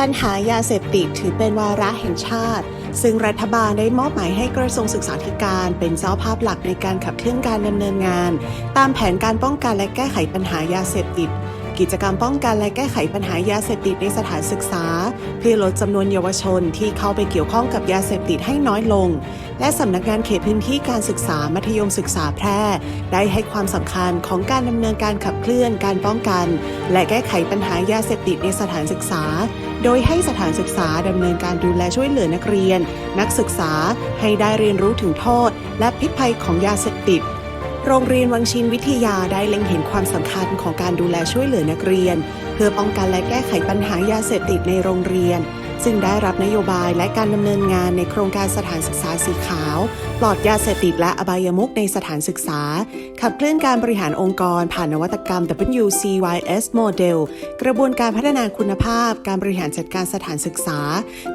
ปัญหายาเสพติดถือเป็นวาระแห่งชาติ ซึ่งรัฐบาลได้มอบหมายให้กระทรวงศึกษาธิการเป็นเจ้าภาพหลักในการขับเคลื่อนการดำเนินงาน ตามแผนการป้องกันและแก้ไขปัญหายาเสพติด กิจกรรมป้องกันและแก้ไขปัญหายาเสพติดในสถานศึกษา เพื่อลดจำนวนเยาวชนที่เข้าไปเกี่ยวข้องกับยาเสพติดให้น้อยลง และสำนักงานเขตพื้นที่การศึกษามัธยมศึกษาแพร่ ได้ให้ความสำคัญของการดำเนินการขับเคลื่อนการป้องกัน และแก้ไขปัญหายาเสพติดในสถานศึกษา โดยให้สถานศึกษาดำเนินการดูแลช่วยเหลือนักเรียน นักศึกษาให้ได้เรียนรู้ถึงโทษ และพิษภัยของยาเสพติดโรงเรียนวังชินวิทยาได้เล็งเห็นความสำคัญของการดูแลช่วยเหลือนักเรียน เพื่อป้องกันและแก้ไขปัญหายาเสพติดในโรงเรียน ซึ่งได้รับนโยบายและการดำเนินงานในโครงการสถานศึกษาสีขาวปลอดยาเสพติดและอบายมุขในสถานศึกษา ขับเคลื่อนการบริหารองค์กร ผ่านนวัตกรรม WCYS Model กระบวนการพัฒนาคุณภาพ การบริหารจัดการสถานศึกษา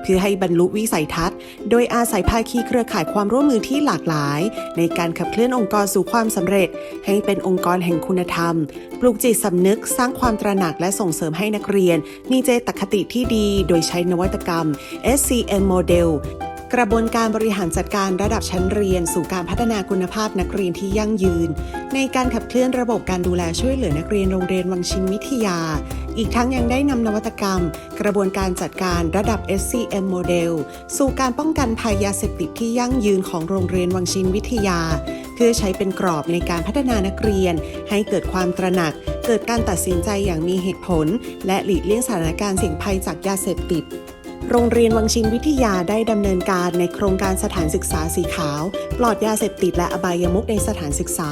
เพื่อให้บรรลุวิสัยทัศน์ โดยอาศัยภาคีเครือข่ายความร่วมมือที่หลากหลาย ในการขับเคลื่อนองค์กรสู่ความสำเร็จ ให้เป็นองค์กรแห่งคุณธรรม ปลูกจิตสำนึก สร้างความตระหนักและส่งเสริมให้นักเรียน มีเจตคติที่ดี โดยใช้นวัตกรรม SCM Model กระบวนการบริหารจัดการระดับชั้นเรียน สู่การพัฒนาคุณภาพนักเรียนที่ยั่งยืน ในการขับเคลื่อนระบบการดูแลช่วยเหลือนักเรียนโรงเรียนวังชินวิทยา อีกทั้งยังได้นำนวัตกรรม กระบวนการจัดการระดับ SCM Model สู่การป้องกันภัยยาเสพติดที่ยั่งยืนของโรงเรียนวังชินวิทยา เพื่อใช้เป็นกรอบในการพัฒนานักเรียน ให้เกิดความตระหนัก เกิดการตัดสินใจอย่างมีเหตุผล และหลีกเลี่ยงสถานการณ์เสี่ยงภัยจากยาเสพติด โรงเรียนวังชินวิทยาได้ดำเนินการในโครงการสถานศึกษาสีขาว ปลอดยาเสพติดและอบายมุขในสถานศึกษา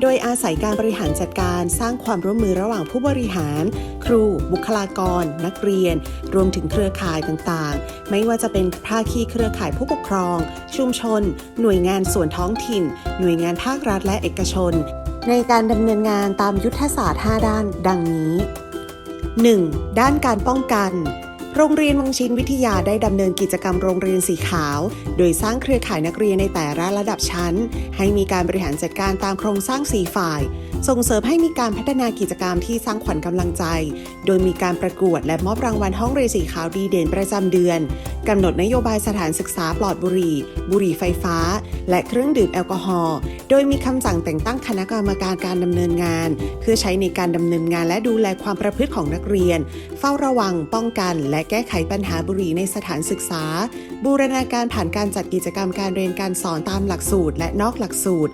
โดยอาศัยการบริหารจัดการสร้างความร่วมมือระหว่างผู้บริหาร ครู บุคลากร นักเรียน รวมถึงเครือข่ายต่างๆ ไม่ว่าจะเป็นภาคีเครือข่ายผู้ปกครอง ชุมชน หน่วยงานส่วนท้องถิ่น หน่วยงานภาครัฐและเอกชน ในการดำเนินงานตามยุทธศาสตร์ 5 ด้าน ดังนี้ 1. ด้านการป้องกัน โรงเรียนวังชินวิทยาได้ดำเนินกิจกรรมโรงเรียนสีขาว โดยสร้างเครือข่ายนักเรียนในแต่ละระดับชั้น ให้มีการบริหารจัดการตามโครงสร้างสีฝ่าย ส่งเสริมให้มีการพัฒนากิจกรรมที่สร้างขวัญกำลังใจ โดยมีการประกวดและมอบรางวัลห้องเรียนสีขาวดีเด่นประจำเดือนกำหนดนโยบายสถานศึกษาปลอดบุหรี่ บุหรี่ไฟฟ้า และเครื่องดื่มแอลกอฮอล์ โดยมีคำสั่งแต่งตั้งคณะกรรมการการดำเนินงาน เพื่อใช้ในการดำเนินงานและดูแลความประพฤติของนักเรียน เฝ้าระวัง ป้องกัน และแก้ไขปัญหาบุหรี่ในสถานศึกษา บูรณาการผ่านการจัดกิจกรรมการเรียนการสอนตามหลักสูตร และนอกหลักสูตร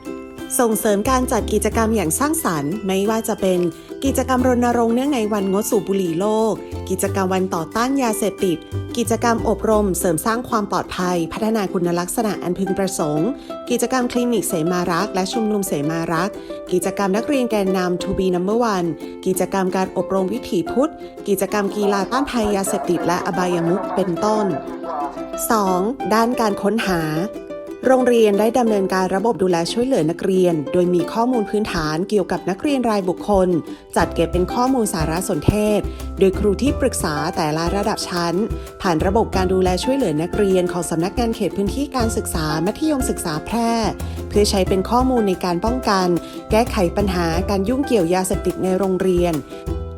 ส่งเสริมการจัดกิจกรรมอย่างสร้างสรรค์ ไม่ว่าจะเป็น กิจกรรมรณรงค์เนื่องในวันงดสูบบุหรี่โลก กิจกรรมวันต่อต้านยาเสพติด กิจกรรมอบรม เสริมสร้างความปลอดภัย พัฒนาคุณลักษณะอันพึงประสงค์ กิจกรรมคลินิกเสมารักและชุมนุมเสมารัก กิจกรรมนักเรียนแกนนำ To be number one กิจกรรมการอบรมวิถีพุทธ กิจกรรมกีฬาต้านภัยยาเสพติดและอบายมุขเป็นต้น 2. ด้านการค้นหา โรงเรียนได้ดำเนินการระบบดูแลช่วยเหลือนักเรียน โดยมีข้อมูลพื้นฐานเกี่ยวกับนักเรียนรายบุคคล จัดเก็บเป็นข้อมูลสารสนเทศ โดยครูที่ปรึกษาแต่ละระดับชั้น ผ่านระบบการดูแลช่วยเหลือนักเรียนของสำนักงานเขตพื้นที่การศึกษามัธยมศึกษาแพร่ เพื่อใช้เป็นข้อมูลในการป้องกัน แก้ไขปัญหาการยุ่งเกี่ยวยาเสพติดในโรงเรียน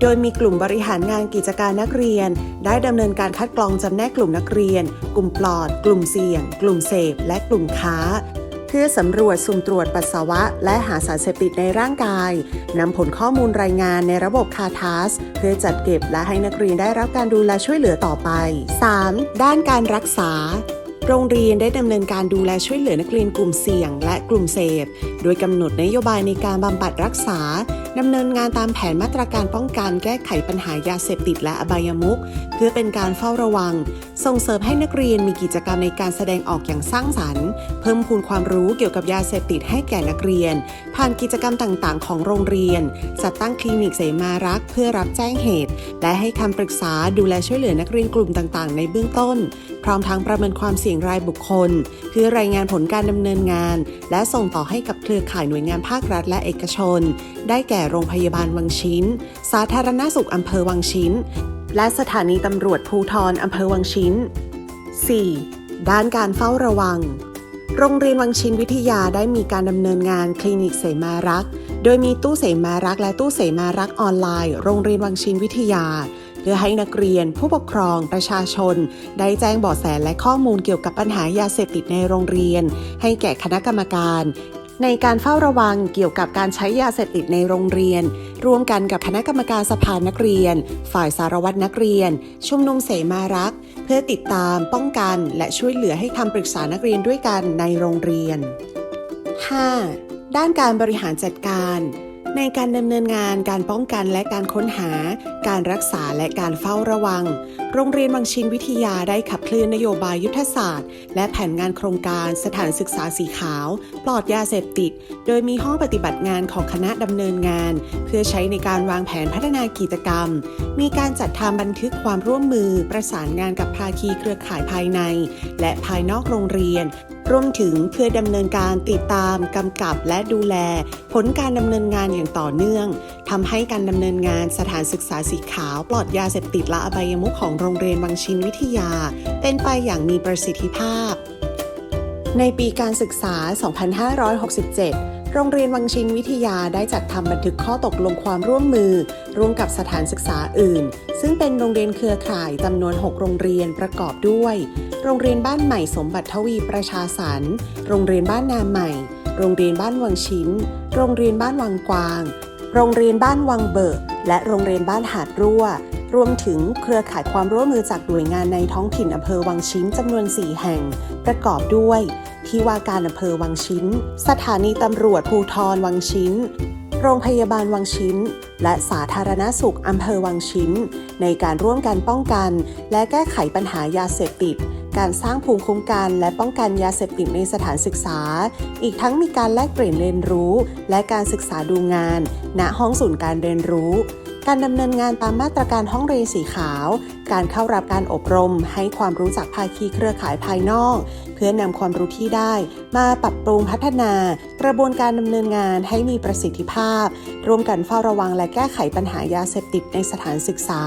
โดยมีกลุ่มบริหารงานกิจการนักเรียน ได้ดำเนินการคัดกรองจำแนกกลุ่มนักเรียน กลุ่มปลอด กลุ่มเสี่ยง กลุ่มเสพ และกลุ่มค้า เพื่อสำรวจสุ่มตรวจปัสสาวะ และหาสารเสพติดในร่างกายนำผลข้อมูลรายงานในระบบคาทาสเพื่อจัดเก็บและให้นักเรียนได้รับการดูแลช่วยเหลือต่อไป 3. ด้านการรักษาโรงเรียนได้ดำเนินการดูแลช่วยเหลือนักเรียนกลุ่มเสี่ยง และกลุ่มเสพ โดยกำหนดนโยบายในการบำบัดรักษา ดำเนินงานตามแผนมาตรการป้องกันแก้ไขปัญหายาเสพติดและอบายมุขเพื่อเป็นการเฝ้าระวัง ส่งเสริมให้นักเรียนมีกิจกรรมในการแสดงออกอย่างสร้างสรรค์ เพิ่มพูนความรู้เกี่ยวกับยาเสพติดให้แก่นักเรียน ผ่านกิจกรรมต่างๆ ของโรงเรียน จัดตั้งคลินิกเสมารักเพื่อรับแจ้งเหตุ และให้คำปรึกษาดูแลช่วยเหลือนักเรียนกลุ่มต่างๆ ในเบื้องต้น ร้อมทั้งประเมินความเสี่ยงรายบุคคล เพื่อรายงานผลการดำเนินงาน และส่งต่อให้กับเครือข่ายหน่วยงานภาครัฐและเอกชน ได้แก่โรงพยาบาลวังชิ้น สาธารณสุขอำเภอวังชิ้น และสถานีตำรวจภูทรอำเภอวังชิ้น 4. ด้านการเฝ้าระวัง โรงเรียนวังชินวิทยาได้มีการดำเนินงานคลินิกเสมารัก โดยมีตู้เสมารัก และตู้เสมารักออนไลน์ โรงเรียนวังชินวิทยา พื่อให้นักเรียนผู้ปกครองประชาชน ได้แจ้งเบาะแสและข้อมูลเกี่ยวกับปัญหายาเสพติดในโรงเรียน ให้แก่คณะกรรมการในการเฝ้าระวังเกี่ยวกับการใช้ยาเสพติดในโรงเรียน ร่วมกันกับคณะกรรมการสภานักเรียน ฝ่ายสารวัตรนักเรียน ชุมนุมเสมารัก เพื่อติดตาม ป้องกัน และช่วยเหลือให้คำปรึกษานักเรียนด้วยกันในโรงเรียน 5. ด้านการบริหารจัดการ ในการดำเนินงานการป้องกันและการค้นหา การรักษาและการเฝ้าระวัง โรงเรียนวังชินวิทยาได้ขับเคลื่อนนโยบายยุทธศาสตร์ และแผนงานโครงการสถานศึกษาสีขาว ปลอดยาเสพติด โดยมีห้องปฏิบัติงานของคณะดำเนินงาน เพื่อใช้ในการวางแผนพัฒนากิจกรรม มีการจัดทำบันทึกความร่วมมือประสานงานกับภาคีเครือข่ายภายใน และภายนอกโรงเรียนรวมถึงเพื่อดำเนินการติดตามกำกับและดูแล ผลการดำเนินงานอย่างต่อเนื่องทำให้การดำเนินงานสถานศึกษาสีขาว ปลอดยาเสพติดและอบายมุขของของโรงเรียนวังชินวิทยา เป็นไปอย่างมีประสิทธิภาพ ในปีการศึกษา 2567 โรงเรียนวังชินวิทยาได้จัดทำบันทึกข้อตกลงความร่วมมือ ร่วมกับสถานศึกษาอื่น ซึ่งเป็นโรงเรียนเครือข่ายจำนวน 6 โรงเรียนประกอบด้วย โรงเรียนบ้านใหม่สมบัติทวีประชาสรรค์โรงเรียนบ้านนาใหม่ โรงเรียนบ้านวังชินโรงเรียนบ้านวังกวาง โรงเรียนบ้านวังเบิกและโรงเรียนบ้านหาดรั่ว รวมถึงเครือข่ายความร่วมมือจากหน่วยงานในท้องถิ่นอำเภอวังชิ้นจำนวน 4 แห่ง ประกอบด้วย ที่ว่าการอำเภอวังชิ้น สถานีตำรวจภูทรวังชิ้น โรงพยาบาลวังชิ้น และสาธารณสุขอำเภอวังชิ้น ในการร่วมกันป้องกัน และแก้ไขปัญหายาเสพติดการสร้างภูมิคุ้มกันและป้องกันยาเสพติดในสถานศึกษา อีกทั้งมีการแลกเปลี่ยนเรียนรู้ และการศึกษาดูงาน ณ ห้องศูนย์การเรียนรู้ การดำเนินงานตามมาตรการห้องเรียนสีขาว การเข้ารับการอบรม ให้ความรู้จากภาคีเครือข่ายภายนอก เพื่อนำความรู้ที่ได้ มาปรับปรุงพัฒนา กระบวนการดำเนินงานให้มีประสิทธิภาพ ร่วมกันเฝ้าระวังและแก้ไขปัญหายาเสพติดในสถานศึกษา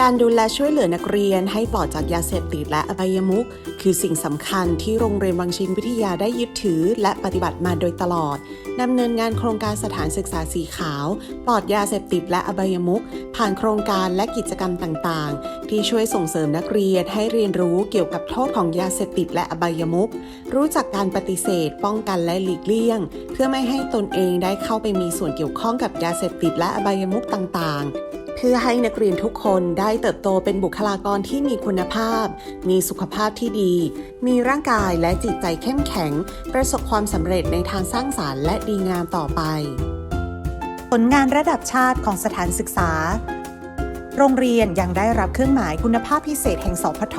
การดูแลช่วยเหลือนักเรียนให้ปลอดจากยาเสพติดและอบายมุขคือสิ่งสำคัญที่โรงเรียนวังชินวิทยาได้ยึดถือและปฏิบัติมาโดยตลอดดำเนินงานโครงการสถานศึกษาสีขาว ปลอดยาเสพติดและอบายมุขผ่านโครงการและกิจกรรมต่างๆ ที่ช่วยส่งเสริมนักเรียนให้เรียนรู้เกี่ยวกับโทษของยาเสพติดและอบายมุขรู้จักการปฏิเสธ ป้องกันและหลีกเลี่ยง เพื่อไม่ให้ตนเองได้เข้าไปมีส่วนเกี่ยวข้องกับยาเสพติดและอบายมุขต่างๆ พื่อให้นักเรียนทุกคนได้เติบโตเป็นบุคลากรที่มีคุณภาพ มีสุขภาพที่ดี มีร่างกายและจิตใจเข้มแข็ง ประสบความสำเร็จในทางสร้างสารรค์และดีงามต่อไป ผลงานระดับชาติของสถานศึกษา โรงเรียนยังได้รับเครื่องหมายคุณภาพพิเศษแห่งสพท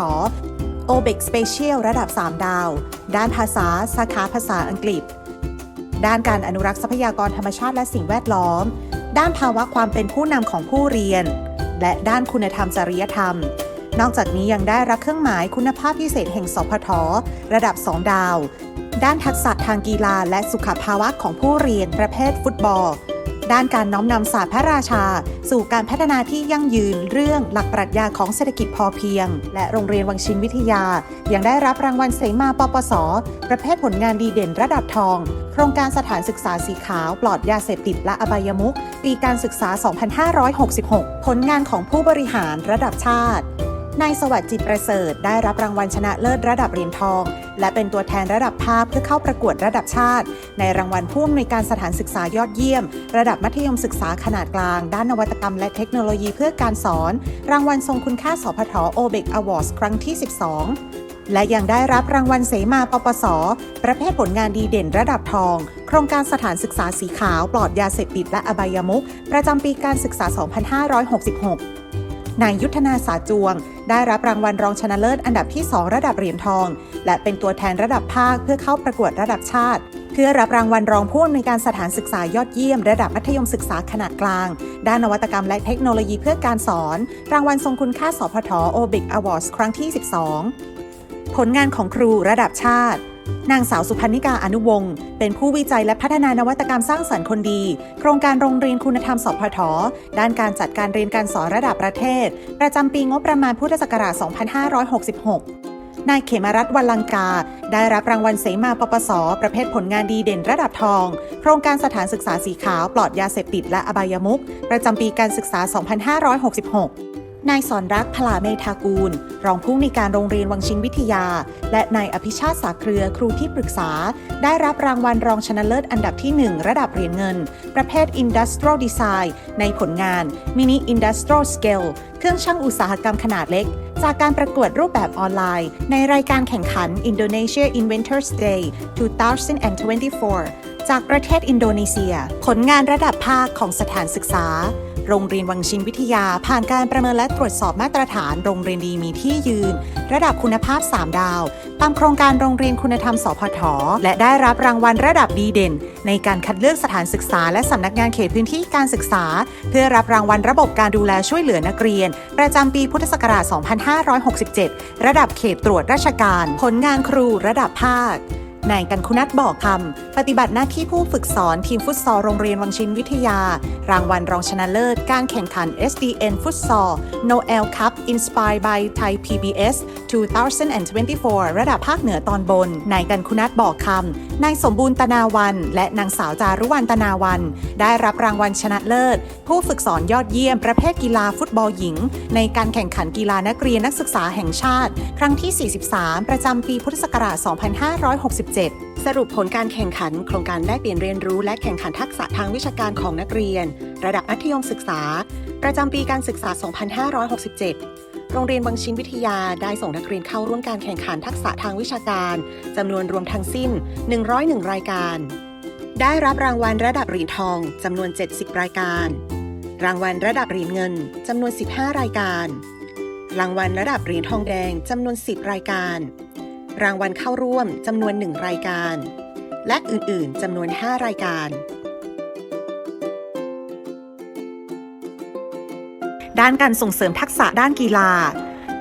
o b e c Special ระดับ 3 ดาว ด้านภาษา สาขาภาษาอังกฤษ ด้านการอนุรักษ์ทรัพยากรธรรมชาติและสิ่งแวดล้อม ด้านภาวะความเป็นผู้นำของผู้เรียน และด้านคุณธรรมจริยธรรม นอกจากนี้ยังได้รับเครื่องหมายคุณภาพพิเศษแห่งสพท ระดับ 2 ดาว ด้านทักษะทางกีฬาและสุขภาวะของผู้เรียนประเภทฟุตบอล ด้านการน้อมนำศาสตร์พระราชา สู่การพัฒนาที่ยั่งยืนเรื่องหลักปรัชญาของเศรษฐกิจพอเพียง และโรงเรียนวังชินวิทยา ยังได้รับรางวัลเสมาปปส ประเภทผลงานดีเด่นระดับทอง โครงการสถานศึกษาสีขาวปลอดยาเสพติดและอบายมุขปีการศึกษา 2566 ผลงานของผู้บริหารระดับชาติ นายสวัสดิ์จิตประเสริฐได้รับรางวัลชนะเลิศระดับเหรียญทอง และเป็นตัวแทนระดับภาพเพื่อเข้าประกวดระดับชาติ ในรางวัลผู้อำนวยการสถานศึกษายอดเยี่ยม ระดับมัธยมศึกษาขนาดกลาง ด้านนวัตกรรมและเทคโนโลยีเพื่อการสอน รางวัลทรงคุณค่าสพทโอเบกอวอร์ดครั้งที่ 12และยังได้รับรางวัลเสมาปปส ประเภทผลงานดีเด่นระดับทอง โครงการสถานศึกษาสีขาวปลอดยาเสพติดและอบายมุขประจำปีการศึกษา 2566 นายยุทธนาสาจวง ได้รับรางวัลรองชนะเลิศอันดับที่ 2 ระดับเหรียญทอง และเป็นตัวแทนระดับภาคเพื่อเข้าประกวดระดับชาติ เพื่อรับรางวัลรองผู้อำนวยการสถานศึกษายอดเยี่ยม ระดับมัธยมศึกษาขนาดกลาง ด้านนวัตกรรมและเทคโนโลยีเพื่อการสอน รางวัลทรงคุณค่าสพทโอเบกอวอร์ดครั้งที่ 12 ผลงานของครูระดับชาติ นางสาวสุพันนิกาอนุวงศ์เป็นผู้วิจัยและพัฒนานวัตกรรมสร้างสรรค์คนดี โครงการโรงเรียนคุณธรรมสพทด้านการจัดการเรียนการสอนระดับประเทศ ประจำปีงบประมาณพุทธศักราช 2566นายเขมรัตน์วัลลังกา ได้รับรางวัลเสมาปปส ประเภทผลงานดีเด่นระดับทอง โครงการสถานศึกษาสีขาวปลอดยาเสพติดและอบายมุขประจำปีการศึกษา 2566 นายสอนรักพลาเมธากูล รองผู้ในวยการโรงเรียนวังชินวิทยา และนายอภิชาติสาเครือครูที่ปรึกษา ได้รับรางวัลรองชนะเลิศอันดับที่ 1 ระดับเหรียญเงิน ประเภท Industrial Design ในผลงาน Mini Industrial Scale เครื่องช่างอุตสาหกรรมขนาดเล็ก จากการประกวดรูปแบบออนไลน์ ในรายการแข่งขัน Indonesia Inventors Day 2024 จากประเทศอินโดนีเซีย ผลงานระดับภาคของสถานศึกษา โรงเรียนวังชินวิทยาผ่านการประเมินและตรวจสอบมาตรฐานโรงเรียนดีมีที่ยืน ระดับคุณภาพ 3 ดาว ตามโครงการโรงเรียนคุณธรรมสพทและได้รับรางวัลระดับดีเด่น ในการคัดเลือกสถานศึกษา และสำนักงานเขตพื้นที่การศึกษา เพื่อรับรางวัลระบบการดูแลช่วยเหลือนักเรียน ประจำปีพุทธศักราช 2567 ระดับเขตตรวจราชการ ผลงานครูระดับภาค นายกันคุนัทบอกคำปฏิบัติหน้าที่ผู้ฝึกสอนทีมฟุตซอลโรงเรียนวังชินวิทยา รางวัลรองชนะเลิศ การแข่งขัน SDN ฟุตซอล Noel Cup Inspired by Thai PBS 2024 ระดับภาคเหนือตอนบน นายกันคุนัทบอกคำนายสมบูรณ์ตนาวัน และนางสาวจารุวรรณตนาวัน ได้รับรางวัลชนะเลิศ ผู้ฝึกสอนยอดเยี่ยมประเภทกีฬาฟุตบอลหญิง ในการแข่งขันกีฬานักเรียนนักศึกษาแห่งชาติ ครั้งที่ 43 ประจำปีพุทธศักราช7 สรุปผลการแข่งขัน โครงการแลกเปลี่ยนเรียนรู้และแข่งขันทักษะทางวิชาการของนักเรียน ระดับมัธยมศึกษา ประจำปีการศึกษา 2567 โรงเรียนวังชินวิทยาได้ส่งนักเรียนเข้าร่วมการแข่งขันทักษะทางวิชาการจำนวนรวมทั้งสิ้น 101 รายการ ได้รับรางวัลระดับเหรียญทองจำนวน 70 รายการ รางวัลระดับเหรียญเงินจำนวน 15 รายการ รางวัลระดับเหรียญทองแดงจำนวน 10 รายการ รางวัลเข้าร่วมจำนวน 1 รายการ และอื่น ๆจำนวน 5 รายการ ด้านการส่งเสริมทักษะด้านกีฬา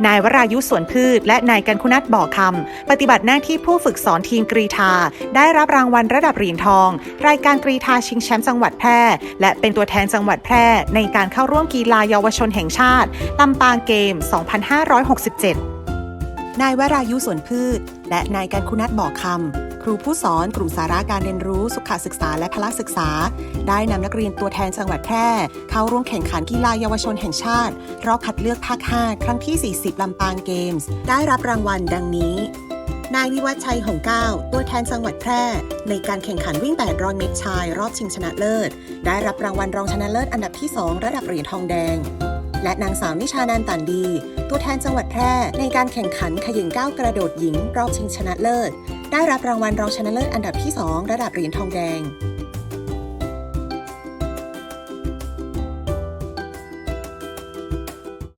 นายวรายุสวนพืช และนายกันคุนัทบ่อคำปฏิบัติหน้าที่ผู้ฝึกสอนทีมกรีธา ได้รับรางวัลระดับเหรียญทอง รายการกรีธาชิงแชมป์จังหวัดแพร่ และเป็นตัวแทนจังหวัดแพร่ ในการเข้าร่วมกีฬาเยาวชนแห่งชาติลำปางเกม 2567 นายวรายุสวนพืช และนายการคุนัทบอกคำ ครูผู้สอนกลุ่มสาระการเรียนรู้สุขศึกษาและพละศึกษา ได้นำนักเรียนตัวแทนจังหวัดแพร่ เข้าร่วมแข่งขันกีฬาเยาวชนแห่งชาติ รอบคัดเลือกภาค 5 ครั้งที่ 40 ลำปางเกมส์ ได้รับรางวัลดังนี้นายวิวัฒชัยหงเก้า ตัวแทนจังหวัดแพร่ ในการแข่งขันวิ่ง 800 เมตรชาย รอบชิงชนะเลิศ ได้รับรางวัลรองชนะเลิศอันดับที่ 2 ระดับเหรียญทองแดง และนางสาวนิชานันตันดี ตัวแทนจังหวัดแพร่ในการแข่งขันขยิงก้าวกระโดดหญิง รอบชิงชนะเลิศ ได้รับรางวัลรองชนะเลิศอันดับที่ 2 ระดับเหรียญทองแดง